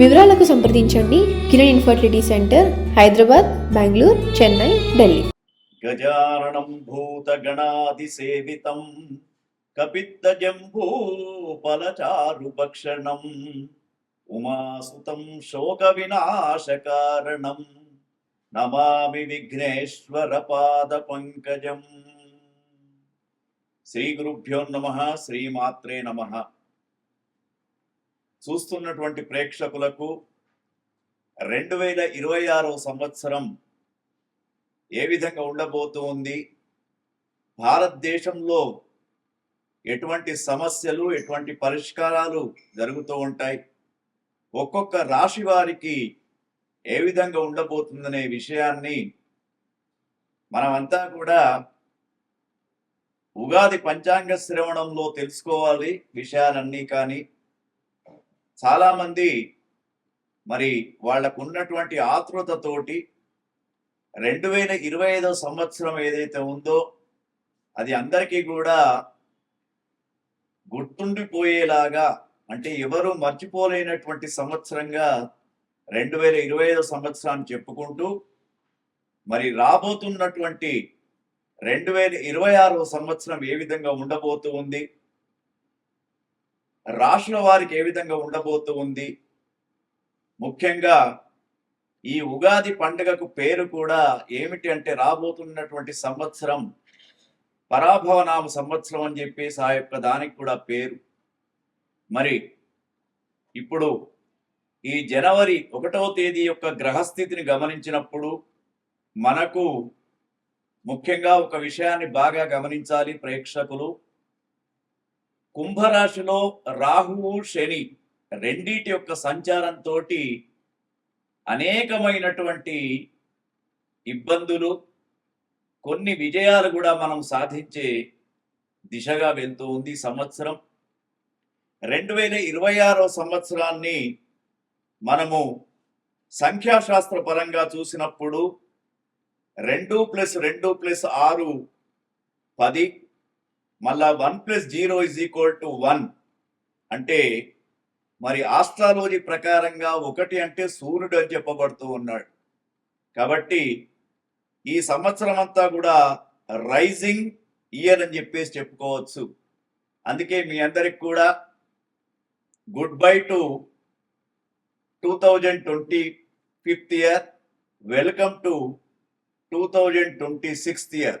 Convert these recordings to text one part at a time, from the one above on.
వివరాలకు సంప్రదించండి. Kiran infertility centre Hyderabad Bengaluru Chennai Delhi. గజాననం భూతగణాదిసేవితం కపిత్తజంబూఫలచారుభక్షణం ఉమాసుతం శోక వినాశకారణం నమామి విఘ్నేశ్వర పాద పంకజం. శ్రీ గురుభ్యో నమ శ్రీమాత్రే నమ. చూస్తున్నటువంటి ప్రేక్షకులకు రెండు వేల ఇరవై ఆరవ సంవత్సరం ఏ విధంగా ఉండబోతూ ఉంది? భారతదేశంలో ఎటువంటి సమస్యలు ఎటువంటి పరిష్కారాలు జరుగుతూ ఉంటాయి? ఒక్కొక్క రాశి వారికి ఏ విధంగా ఉండబోతుందనే విషయాన్ని మనమంతా కూడా ఉగాది పంచాంగ శ్రవణంలో తెలుసుకోవాలి. విషయాలన్నీ కానీ చాలామంది మరి వాళ్ళకు ఉన్నటువంటి ఆతృతతోటి రెండు వేల ఇరవై ఐదో సంవత్సరం ఏదైతే ఉందో అది అందరికీ కూడా గుర్తుండిపోయేలాగా అంటే ఎవరు మర్చిపోలేనటువంటి సంవత్సరంగా రెండు వేల ఇరవై ఐదో సంవత్సరాన్ని చెప్పుకుంటూ మరి రాబోతున్నటువంటి రెండు వేల ఇరవై ఆరో సంవత్సరం ఏ విధంగా ఉండబోతూ ఉంది? రాష్ట్ర వారికి ఏ విధంగా ఉండబోతూ ఉంది? ముఖ్యంగా ఈ ఉగాది పండుగకు పేరు కూడా ఏమిటి అంటే రాబోతున్నటువంటి సంవత్సరం పరాభవనామ సంవత్సరం అని చెప్పేసి ఆ యొక్క దానికి కూడా పేరు. మరి ఇప్పుడు ఈ జనవరి ఒకటవ తేదీ యొక్క గ్రహస్థితిని గమనించినప్పుడు మనకు ముఖ్యంగా ఒక విషయాన్ని బాగా గమనించాలి ప్రేక్షకులు. కుంభరాశిలో రాహువు శని రెండిటి యొక్క సంచారంతో అనేకమైనటువంటి ఇబ్బందులు కొన్ని విజయాలు కూడా మనం సాధించే దిశగా వెళ్తూ ఉంది సంవత్సరం. రెండు వేల ఇరవై ఆరో సంవత్సరాన్ని మనము సంఖ్యాశాస్త్ర పరంగా చూసినప్పుడు రెండు ప్లస్ రెండు ప్లస్ ఆరు పది మళ్ళా one plus zero is equal to one అంటే మరి ఆస్ట్రాలజీ ప్రకారంగా ఒకటి అంటే సూర్యుడు అని చెప్పబడుతూ ఉన్నాడు. కాబట్టి ఈ సంవత్సరం అంతా కూడా రైజింగ్ ఇయర్ అని చెప్పేసి చెప్పుకోవచ్చు. అందుకే మీ అందరికి కూడా good bye to two thousand twenty fifth year welcome to two thousand twenty sixth year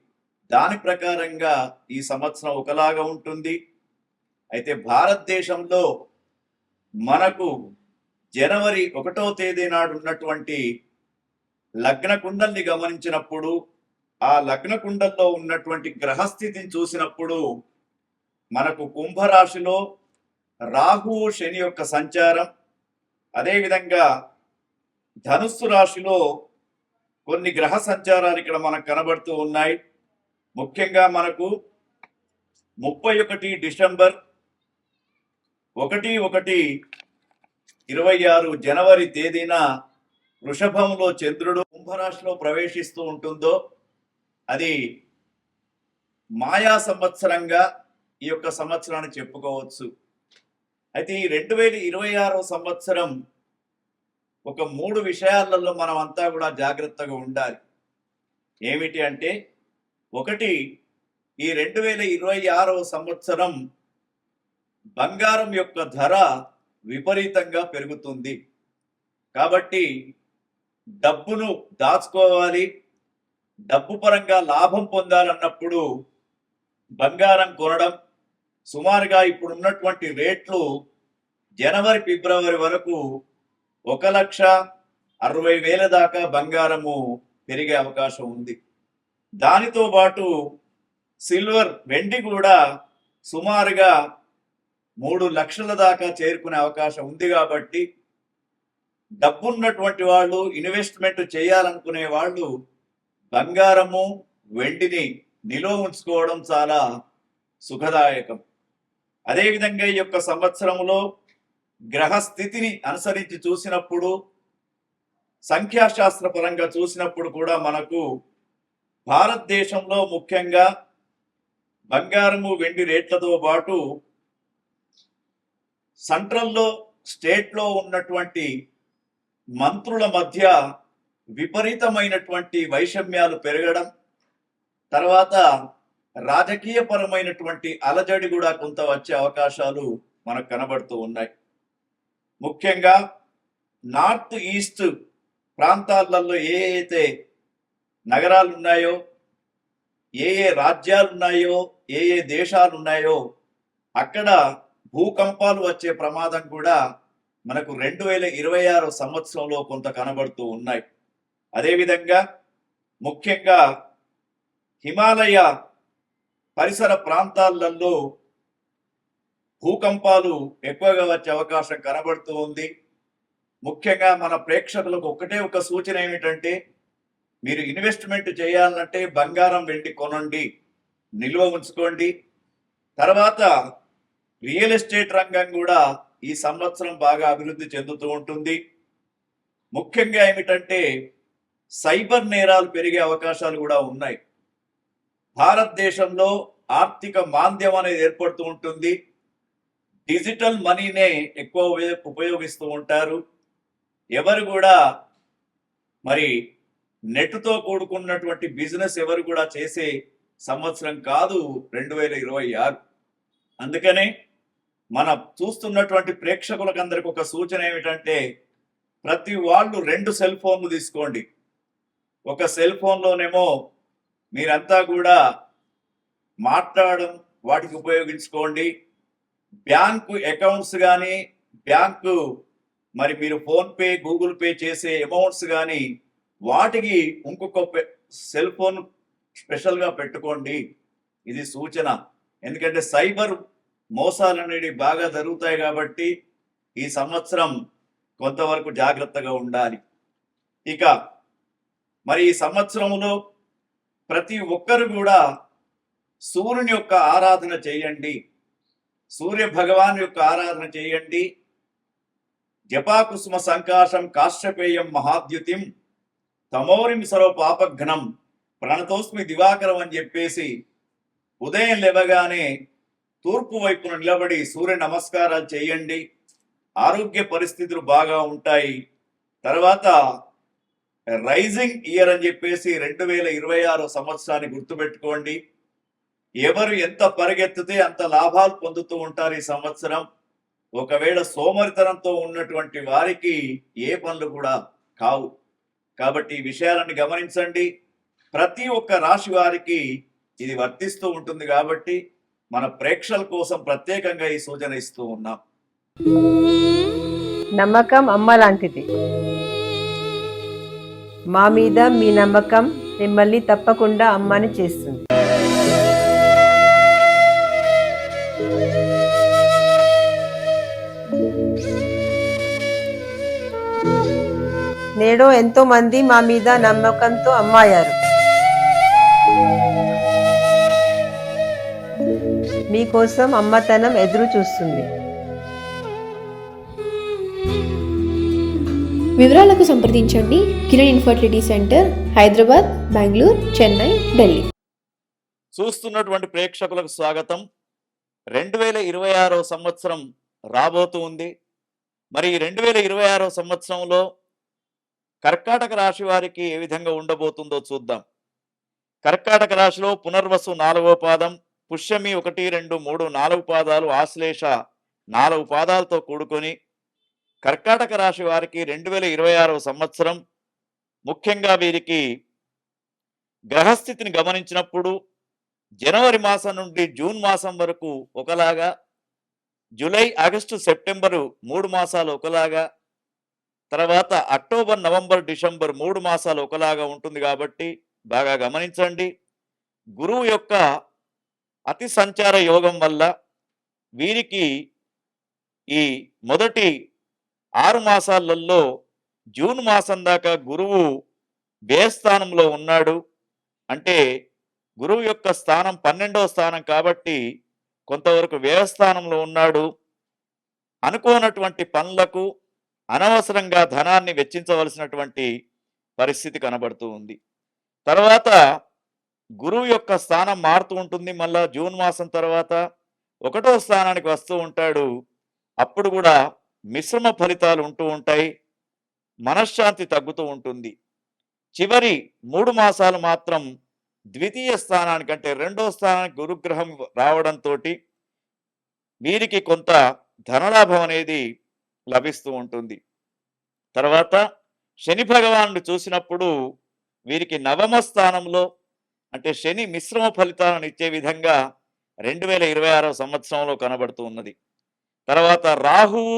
దాని ప్రకారంగా ఈ సంవత్సరం ఒకలాగా ఉంటుంది. అయితే భారతదేశంలో మనకు జనవరి ఒకటో తేదీ నాడు ఉన్నటువంటి లగ్న కుండల్ని గమనించినప్పుడు ఆ లగ్న కుండల్లో ఉన్నటువంటి గ్రహస్థితిని చూసినప్పుడు మనకు కుంభరాశిలో రాహువు శని యొక్క సంచారం అదేవిధంగా ధనుస్సు రాశిలో కొన్ని గ్రహ సంచారాలు ఇక్కడ మనకు కనబడుతూ ఉన్నాయి. ముఖ్యంగా మనకు ముప్పై ఒకటి డిసెంబర్ ఒకటి ఒకటి ఇరవై ఆరు జనవరి తేదీన వృషభంలో చంద్రుడు కుంభరాశిలో ప్రవేశిస్తూ ఉంటుందో అది మాయా సంవత్సరంగా ఈ యొక్క సంవత్సరాన్ని చెప్పుకోవచ్చు. అయితే ఈ రెండు వేల ఇరవై ఆరో సంవత్సరం ఒక మూడు విషయాలలో మనం అంతా కూడా జాగ్రత్తగా ఉండాలి. ఏమిటి అంటే ఒకటి ఈ రెండు వేల ఇరవై ఆరవ సంవత్సరం బంగారం యొక్క ధర విపరీతంగా పెరుగుతుంది. కాబట్టి డబ్బును దాచుకోవాలి డబ్బు పరంగా లాభం పొందాలన్నప్పుడు బంగారం కొనడం సుమారుగా ఇప్పుడు ఉన్నటువంటి రేట్లు జనవరి ఫిబ్రవరి వరకు ఒక లక్ష అరవై వేల దాకా బంగారము పెరిగే అవకాశం ఉంది. దానితో పాటు సిల్వర్ వెండి కూడా సుమారుగా మూడు లక్షల దాకా చేరుకునే అవకాశం ఉంది కాబట్టి డబ్బున్నటువంటి వాళ్ళు ఇన్వెస్ట్మెంట్ చేయాలనుకునే వాళ్ళు బంగారము వెండిని నిలువ ఉంచుకోవడం చాలా సుఖదాయకం. అదేవిధంగా ఈ యొక్క సంవత్సరంలో గ్రహస్థితిని అనుసరించి చూసినప్పుడు సంఖ్యాశాస్త్ర పరంగా చూసినప్పుడు కూడా మనకు భారతదేశంలో ముఖ్యంగా బంగారము వెండి రేట్లతో పాటు సెంట్రల్లో స్టేట్లో ఉన్నటువంటి మంత్రుల మధ్య విపరీతమైనటువంటి వైషమ్యాలు పెరగడం తర్వాత రాజకీయపరమైనటువంటి అలజడి కూడా కొంత వచ్చే అవకాశాలు మనకు కనబడుతూ ఉన్నాయి. ముఖ్యంగా నార్త్ ఈస్ట్ ప్రాంతాలలో ఏ అయితే నగరాలు ఉన్నాయో ఏ ఏ రాజ్యాలు ఉన్నాయో ఏ ఏ దేశాలు ఉన్నాయో అక్కడ భూకంపాలు వచ్చే ప్రమాదం కూడా మనకు రెండు వేల ఇరవై ఆరు సంవత్సరంలో కొంత కనబడుతూ ఉన్నాయి. అదేవిధంగా ముఖ్యంగా హిమాలయ పరిసర ప్రాంతాలలో భూకంపాలు ఎక్కువగా వచ్చే అవకాశం కనబడుతూ ఉంది. ముఖ్యంగా మన ప్రేక్షకులకు ఒకటే ఒక సూచన ఏమిటంటే మీరు ఇన్వెస్ట్మెంట్ చేయాలంటే బంగారం వెండి కొనండి నిల్వ ఉంచుకోండి. తర్వాత రియల్ ఎస్టేట్ రంగం కూడా ఈ సంవత్సరం బాగా అభివృద్ధి చెందుతూ ఉంటుంది. ముఖ్యంగా ఏమిటంటే సైబర్ నేరాలు పెరిగే అవకాశాలు కూడా ఉన్నాయి. భారతదేశంలో ఆర్థిక మాంద్యం అనేది ఏర్పడుతూ ఉంటుంది. డిజిటల్ మనీనే ఎక్కువ ఉపయోగిస్తూ ఉంటారు. ఎవరు కూడా మరి నెట్తో కూడుకున్నటువంటి బిజినెస్ ఎవరు కూడా చేసే సంవత్సరం కాదు రెండు వేల ఇరవై ఆరు. అందుకనే మన చూస్తున్నటువంటి ప్రేక్షకులకందరికి ఒక సూచన ఏమిటంటే ప్రతి వాళ్ళు రెండు సెల్ ఫోన్లు తీసుకోండి. ఒక సెల్ ఫోన్లోనేమో మీరంతా కూడా మాట్లాడడం వాటికి ఉపయోగించుకోండి. బ్యాంకు అకౌంట్స్ కానీ బ్యాంకు మరి మీరు ఫోన్పే గూగుల్ పే చేసే అమౌంట్స్ కానీ వాటికి ఇంకొక పె- సెల్ ఫోన్ స్పెషల్గా పెట్టుకోండి. ఇది సూచన. ఎందుకంటే సైబర్ మోసాలు అనేవి బాగా జరుగుతాయి కాబట్టి ఈ సంవత్సరం కొంతవరకు జాగ్రత్తగా ఉండాలి. ఇక మరి ఈ సంవత్సరంలో ప్రతి ఒక్కరు కూడా సూర్యుని యొక్క ఆరాధన చేయండి. సూర్య భగవాన్ యొక్క ఆరాధన చేయండి. జపాకుసుమ సంకాశం కాశ్యపేయం మహాద్యుతిం తమోరిం సర్వ పాపఘ్నం ప్రణతోస్మి దివాకరం అని చెప్పేసి ఉదయం లేవగానే తూర్పు వైపున నిలబడి సూర్య నమస్కారాలు చేయండి. ఆరోగ్య పరిస్థితులు బాగా ఉంటాయి. తర్వాత రైజింగ్ ఇయర్ అని చెప్పేసి రెండు వేల ఇరవై ఆరు సంవత్సరాన్ని గుర్తుపెట్టుకోండి. ఎవరు ఎంత పరిగెత్తితే అంత లాభాలు పొందుతూ ఉంటారు ఈ సంవత్సరం. ఒకవేళ సోమరితనంతో ఉన్నటువంటి వారికి ఏ పనులు కూడా కావు. కాబట్టి ఈ విషయాలను గమనించండి. ప్రతి ఒక్క రాశి వారికి ఇది వర్తిస్తూ ఉంటుంది కాబట్టి మన ప్రేక్షకుల కోసం ప్రత్యేకంగా ఈ సూచన ఇస్తూ ఉన్నాం. నమ్మకం అమ్మ లాంటిది. మా మీద మీ నమ్మకం మిమ్మల్ని తప్పకుండా అమ్మని చేస్తుంది. నేడు ఎంతో మంది మా మీద నమ్మకంతో అమ్మాయారు. మీకోసం అమ్మతనం ఎదురు చూస్తుంది. వివరాలకు సంప్రదించండి. Kiran infertility centre Hyderabad Bengaluru Chennai Delhi. చూస్తున్నటువంటి ప్రేక్షకులకు స్వాగతం. రెండు వేల ఇరవై ఆరో సంవత్సరం రాబోతూ ఉంది. మరి రెండు వేల ఇరవై ఆరో సంవత్సరంలో కర్కాటక రాశి వారికి ఏ విధంగా ఉండబోతుందో చూద్దాం. కర్కాటక రాశిలో పునర్వసు నాలుగో పాదం పుష్యమి ఒకటి రెండు మూడు నాలుగు పాదాలు ఆశ్లేష నాలుగు పాదాలతో కూడుకొని కర్కాటక రాశి వారికి రెండు వేల ఇరవై ఆరవ సంవత్సరం ముఖ్యంగా వీరికి గ్రహస్థితిని గమనించినప్పుడు జనవరి మాసం నుండి జూన్ మాసం వరకు ఒకలాగా జూలై ఆగస్టు సెప్టెంబరు మూడు మాసాలు ఒకలాగా తర్వాత అక్టోబర్ నవంబర్ డిసెంబర్ మూడు మాసాలు ఒకలాగా ఉంటుంది కాబట్టి బాగా గమనించండి. గురువు యొక్క అతి సంచార యోగం వల్ల వీరికి ఈ మొదటి ఆరు మాసాలలో జూన్ మాసం దాకా గురువు వ్యయస్థానంలో ఉన్నాడు. అంటే గురువు యొక్క స్థానం పన్నెండవ స్థానం కాబట్టి కొంతవరకు వ్యయస్థానంలో ఉన్నాడు. అనుకోనటువంటి పనులకు అనవసరంగా ధనాన్ని వెచ్చించవలసినటువంటి పరిస్థితి కనబడుతూ ఉంది. తర్వాత గురువు యొక్క స్థానం మారుతూ ఉంటుంది. మళ్ళా జూన్ మాసం తర్వాత ఒకటో స్థానానికి వస్తూ ఉంటాడు. అప్పుడు కూడా మిశ్రమ ఫలితాలు ఉంటూ ఉంటాయి. మనశ్శాంతి తగ్గుతూ ఉంటుంది. చివరి మూడు మాసాలు మాత్రం ద్వితీయ స్థానానికి అంటే రెండో స్థానానికి గురుగ్రహం రావడంతో వీరికి కొంత ధనలాభం అనేది లభిస్తూ ఉంటుంది. తర్వాత శని భగవానుడు చూసినప్పుడు వీరికి నవమ స్థానంలో అంటే శని మిశ్రమ ఫలితాలను ఇచ్చే విధంగా రెండు వేల ఇరవై ఆరవ సంవత్సరంలో కనబడుతూ ఉన్నది. తర్వాత రాహువు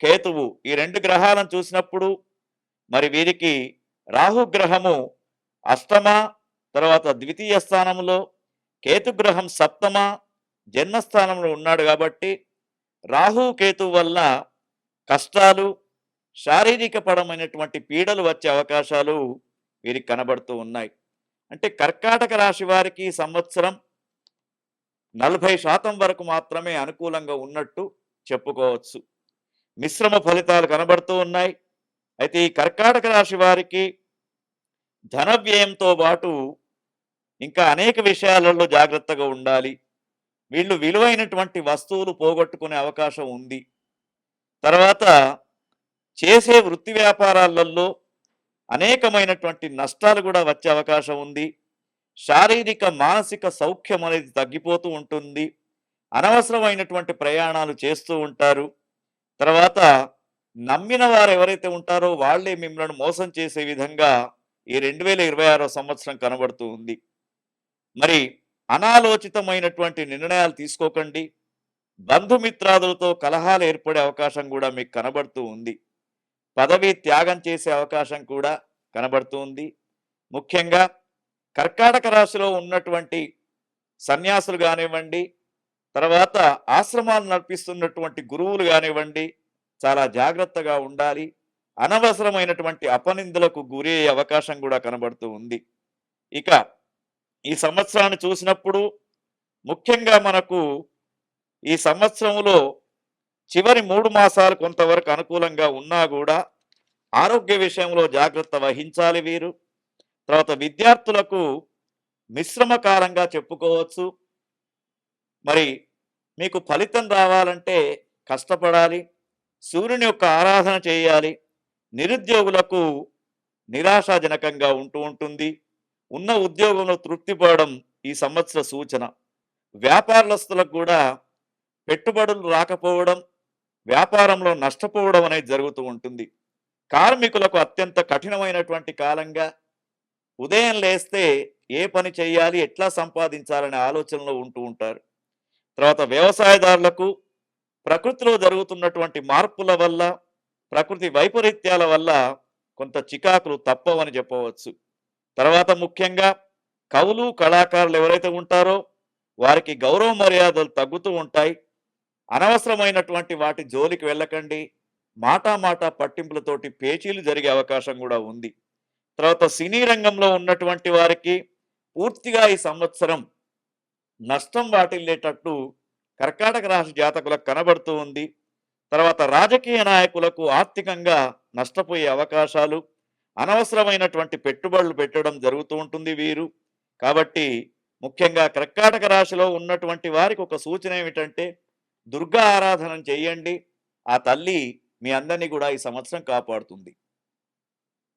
కేతువు ఈ రెండు గ్రహాలను చూసినప్పుడు మరి వీరికి రాహు గ్రహము అష్టమ తర్వాత ద్వితీయ స్థానంలో కేతుగ్రహం సప్తమ జన్మస్థానంలో ఉన్నాడు కాబట్టి రాహు కేతు వల్ల కష్టాలు శారీరక పరమైనటువంటి పీడలు వచ్చే అవకాశాలు వీరికి కనబడుతూ ఉన్నాయి. అంటే కర్కాటక రాశి వారికి సంవత్సరం నలభై శాతం వరకు మాత్రమే అనుకూలంగా ఉన్నట్టు చెప్పుకోవచ్చు. మిశ్రమ ఫలితాలు కనబడుతూ ఉన్నాయి. అయితే ఈ కర్కాటక రాశి వారికి ధన వ్యయంతో పాటు ఇంకా అనేక విషయాలలో జాగ్రత్తగా ఉండాలి. వీళ్ళు విలువైనటువంటి వస్తువులు పోగొట్టుకునే అవకాశం ఉంది. తర్వాత చేసే వృత్తి వ్యాపారాలలో అనేకమైనటువంటి నష్టాలు కూడా వచ్చే అవకాశం ఉంది. శారీరక మానసిక సౌఖ్యం అనేది తగ్గిపోతూ ఉంటుంది. అనవసరమైనటువంటి ప్రయాణాలు చేస్తూ ఉంటారు. తర్వాత నమ్మిన వారు ఎవరైతే ఉంటారో వాళ్ళే మిమ్మల్ని మోసం చేసే విధంగా ఈ రెండు వేల ఇరవై ఆరో సంవత్సరం కనబడుతూ ఉంది. మరి అనాలోచితమైనటువంటి నిర్ణయాలు తీసుకోకండి. బంధుమిత్రాదులతో కలహాలు ఏర్పడే అవకాశం కూడా మీకు కనబడుతూ ఉంది. పదవి త్యాగం చేసే అవకాశం కూడా కనబడుతూ ఉంది. ముఖ్యంగా కర్కాటక రాశిలో ఉన్నటువంటి సన్యాసులు కానివ్వండి తర్వాత ఆశ్రమాలు నడిపిస్తున్నటువంటి గురువులు కానివ్వండి చాలా జాగ్రత్తగా ఉండాలి. అనవసరమైనటువంటి అపనిందులకు గురి అవకాశం కూడా కనబడుతూ ఉంది. ఇక ఈ సంవత్సరాన్ని చూసినప్పుడు ముఖ్యంగా మనకు ఈ సంవత్సరంలో చివరి మూడు మాసాలు కొంతవరకు అనుకూలంగా ఉన్నా కూడా ఆరోగ్య విషయంలో జాగ్రత్త వహించాలి వీరు. తర్వాత విద్యార్థులకు మిశ్రమ కాలంగా చెప్పుకోవచ్చు. మరి మీకు ఫలితం రావాలంటే కష్టపడాలి. సూర్యుని యొక్క ఆరాధన చేయాలి. నిరుద్యోగులకు నిరాశాజనకంగా ఉంటూ ఉంటుంది. ఉన్న ఉద్యోగంలో తృప్తి పడడం ఈ సంవత్సర సూచన. వ్యాపారస్తులకు కూడా పెట్టుబడులు రాకపోవడం వ్యాపారంలో నష్టపోవడం అనేది జరుగుతూ ఉంటుంది. కార్మికులకు అత్యంత కఠినమైనటువంటి కాలంగా ఉదయం లేస్తే ఏ పని చేయాలి ఎట్లా సంపాదించాలనే ఆలోచనలో ఉంటూ ఉంటారు. తర్వాత వ్యవసాయదారులకు ప్రకృతిలో జరుగుతున్నటువంటి మార్పుల వల్ల ప్రకృతి వైపరీత్యాల వల్ల కొంత చికాకులు తప్పవని చెప్పవచ్చు. తర్వాత ముఖ్యంగా కవులు కళాకారులు ఎవరైతే ఉంటారో వారికి గౌరవ మర్యాదలు తగ్గుతూ ఉంటాయి. అనవసరమైనటువంటి వాటి జోలికి వెళ్ళకండి. మాటా మాటా పట్టింపులతోటి పేచీలు జరిగే అవకాశం కూడా ఉంది. తర్వాత సినీ రంగంలో ఉన్నటువంటి వారికి పూర్తిగా ఈ సంవత్సరం నష్టం వాటిల్లేటట్టు కర్కాటక రాశి జాతకులకు కనబడుతూ ఉంది. తర్వాత రాజకీయ నాయకులకు ఆర్థికంగా నష్టపోయే అవకాశాలు అనవసరమైనటువంటి పెట్టుబడులు పెట్టడం జరుగుతూ ఉంటుంది వీరు. కాబట్టి ముఖ్యంగా కర్కాటక రాశిలో ఉన్నటువంటి వారికి ఒక సూచన ఏమిటంటే దుర్గా ఆరాధన చేయండి ఆ తల్లి మీ అందరినీ కూడా ఈ సంవత్సరం కాపాడుతుంది.